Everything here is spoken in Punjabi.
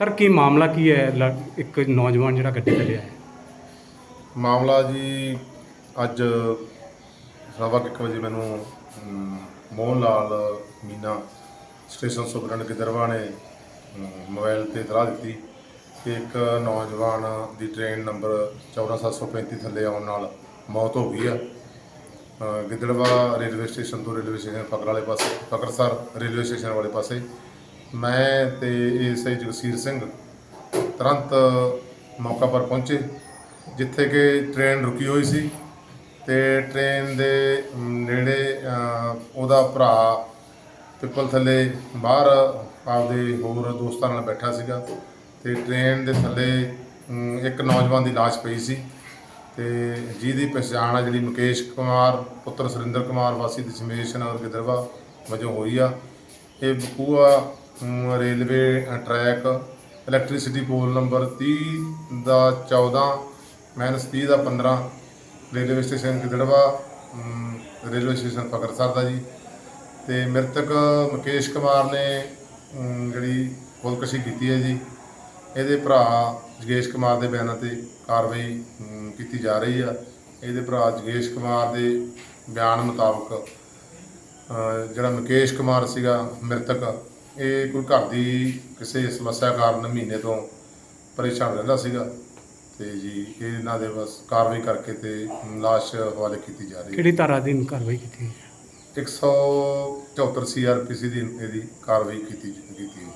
ਸਰ ਕੀ ਮਾਮਲਾ ਕੀ ਹੈ? ਲ- ਇੱਕ ਨੌਜਵਾਨ ਜਿਹੜਾ ਗੱਡੀ ਤੇ ਲਿਆ ਹੈ ਮਾਮਲਾ ਜੀ ਅੱਜ ਸਵਾ ਕੁ ਇੱਕ ਵਜੇ ਮੈਨੂੰ ਅਮ, ਮੋਹਨ ਲਾਲ ਮੀਨਾ ਸਟੇਸ਼ਨ ਸੁਪਰਡੈਂਟ ਗਿੱਦਰਵਾ ਨੇ ਅਮ, ਮੋਬਾਈਲ ਤੇ ਇਤਲਾਹ ਦਿੱਤੀ ਕਿ ਇੱਕ ਨੌਜਵਾਨ ਦੀ ਟ੍ਰੇਨ ਨੰਬਰ 14735 ਥੱਲੇ ਆਉਣ ਨਾਲ ਮੌਤ ਹੋ ਗਈ ਆ। ਅ, ਗਿੱਦੜਵਾ ਰੇਲਵੇ ਸਟੇਸ਼ਨ ਤੋਂ ਰੇਲਵੇ ਸਟੇਸ਼ਨ ਫਕਰ ਵਾਲੇ ਪਾਸੇ ਫਕਰਸਰ ਰੇਲਵੇ ਸਟੇਸ਼ਨ ਵਾਲੇ ਪਾਸੇ ਮੈਂ ਤੇ ਐਸਆਈ ਜਗਸੀਰ ਸਿੰਘ ਤੁਰੰਤ ਮੌਕਾ ਪਰ ਪਹੁੰਚੇ, ਜਿੱਥੇ ਕਿ ਟ੍ਰੇਨ ਰੁਕੀ ਹੋਈ ਸੀ ਤੇ ਟ੍ਰੇਨ ਦੇ ਨੇੜੇ ਉਹਦਾ ਭਰਾ ਪਿੱਪਲ ਥੱਲੇ ਬਾਹਰ ਆਪਦੇ ਹੋਰ ਦੋਸਤਾਂ ਨਾਲ ਬੈਠਾ ਸੀਗਾ ਤੇ ਟ੍ਰੇਨ ਦੇ ਥੱਲੇ ਇੱਕ ਨੌਜਵਾਨ ਦੀ ਲਾਸ਼ ਪਈ ਸੀ ਤੇ ਜਿਹਦੀ ਪਛਾਣ ਆ ਜਿਹੜੀ ਮੁਕੇਸ਼ ਕੁਮਾਰ, ਪੁੱਤਰ ਸੁਰਿੰਦਰ ਕੁਮਾਰ, ਵਾਸੀ ਦਸ਼ਮੇਸ਼ ਨਗਰ ਗਿੱਦਰਵਾ ਵਜੋਂ ਹੋਈ ਆ। ਇਹ ਬਕੂਆ railway track electricity pole number 30 ਦਾ 14 ਮਾਈਨਸ 30 ਦਾ 15 railway station Gidderbaha railway station Fakarsar ਦਾ ਜੀ। ਤੇ ਮ੍ਰਿਤਕ ਮੁਕੇਸ਼ ਕੁਮਾਰ ਨੇ ਜਿਹੜੀ ਖੁਦਕੁਸ਼ੀ ਕੀਤੀ ਹੈ ਜੀ, ਇਹਦੇ ਭਰਾ ਜਗੇਸ਼ ਕੁਮਾਰ ਦੇ ਬਿਆਨਾਂ ਤੇ ਕਾਰਵਾਈ ਕੀਤੀ ਜਾ ਰਹੀ ਆ। ਇਹਦੇ ਭਰਾ ਜਗੇਸ਼ ਕੁਮਾਰ ਦੇ ਬਿਆਨ ਮੁਤਾਬਕ ਜਿਹੜਾ ਮੁਕੇਸ਼ ਕੁਮਾਰ ਸੀਗਾ, ਮ੍ਰਿਤਕ ਇਹ ਕੋਈ ਘਰ ਦੀ ਕਿਸੇ ਸਮੱਸਿਆ ਕਾਰਨ ਮਹੀਨੇ ਤੋਂ ਪਰੇਸ਼ਾਨ ਰਹਿੰਦਾ ਸੀਗਾ ਤੇ ਜੀ ਇਹ ਇਹਨਾਂ ਦੇ ਬਸ ਕਾਰਵਾਈ ਕਰਕੇ ਤੇ ਲਾਸ਼ ਹਵਾਲੇ ਕੀਤੀ ਜਾ ਰਹੀ ਹੈ। ਕਿਹੜੀ ਧਾਰਾ ਅਧੀਨ ਕਾਰਵਾਈ ਕੀਤੀ ਹੈ 174 ਸੀਆਰਪੀਸੀ ਦੀ ਇਹਦੀ ਕਾਰਵਾਈ ਕੀਤੀ ਕੀਤੀ ਹੈ।